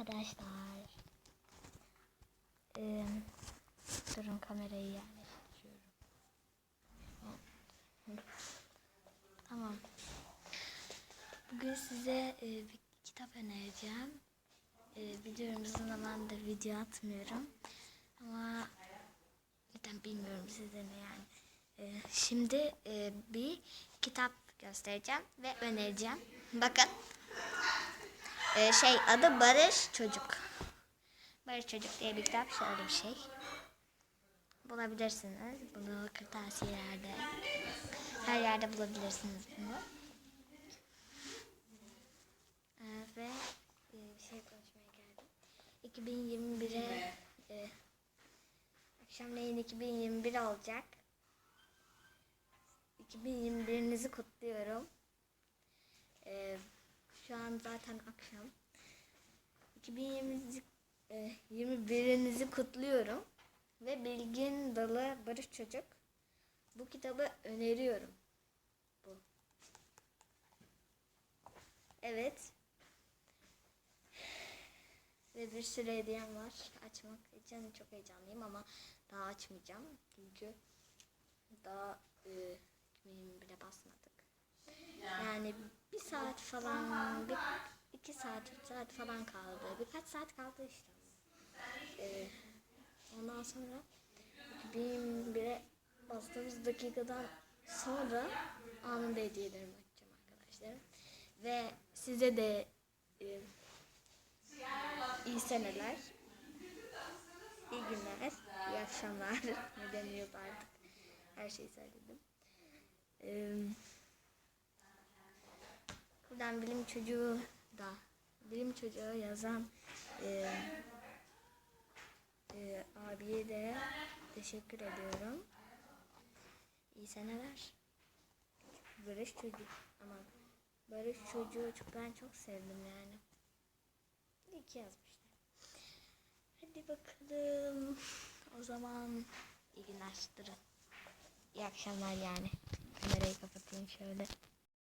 arkadaşlar. Ee, durun kamerayı yerleştiriyorum. Tamam. Bugün size e, bir kitap önereceğim. E, biliyorum uzun zamandır video atmıyorum. Ama neden bilmiyorum size ne yani. E, şimdi e, bir kitap göstereceğim ve önereceğim. Bakın. E, şey adı Barış Çocuk. Barış Çocuk diye bir kitap şöyle bir şey. Bulabilirsiniz. Bunu kırtasiyelerde her yerde bulabilirsiniz bunu. Ee, ve e, bir şey konuşmaya geldim. 2021'e e, akşamleyin 2021 olacak. 2021'inizi kutluyorum. Şu an zaten akşam. 2020'nizi e, 21'inizi kutluyorum. Ve Bilgin Dalı Barış Çocuk. Bu kitabı öneriyorum. Bu. Evet. Ve bir sürü hediyem var. Açmak için çok heyecanlıyım ama daha açmayacağım. Çünkü daha e, 2021'e basmadık. Yani bir saat falan, bir, iki saat, üç saat falan kaldı. Birkaç saat kaldı işte. E, ondan sonra 2021'e bastığımız dakikadan sonra anında hediyelerimi açacağım arkadaşlar. Ve size de e, iyi seneler, iyi günler, iyi akşamlar. ne deniyordu artık. Her şeyi söyledim. Ee, buradan bilim çocuğu da bilim çocuğu yazan e, e, abiye de teşekkür ediyorum. İyi seneler. Barış çocuk ama Barış çocuğu çok ben çok sevdim yani. İyi ki yazmışlar. Hadi bakalım. O zaman iyi günler. Durun. İyi akşamlar yani. Kamerayı kapatayım şöyle.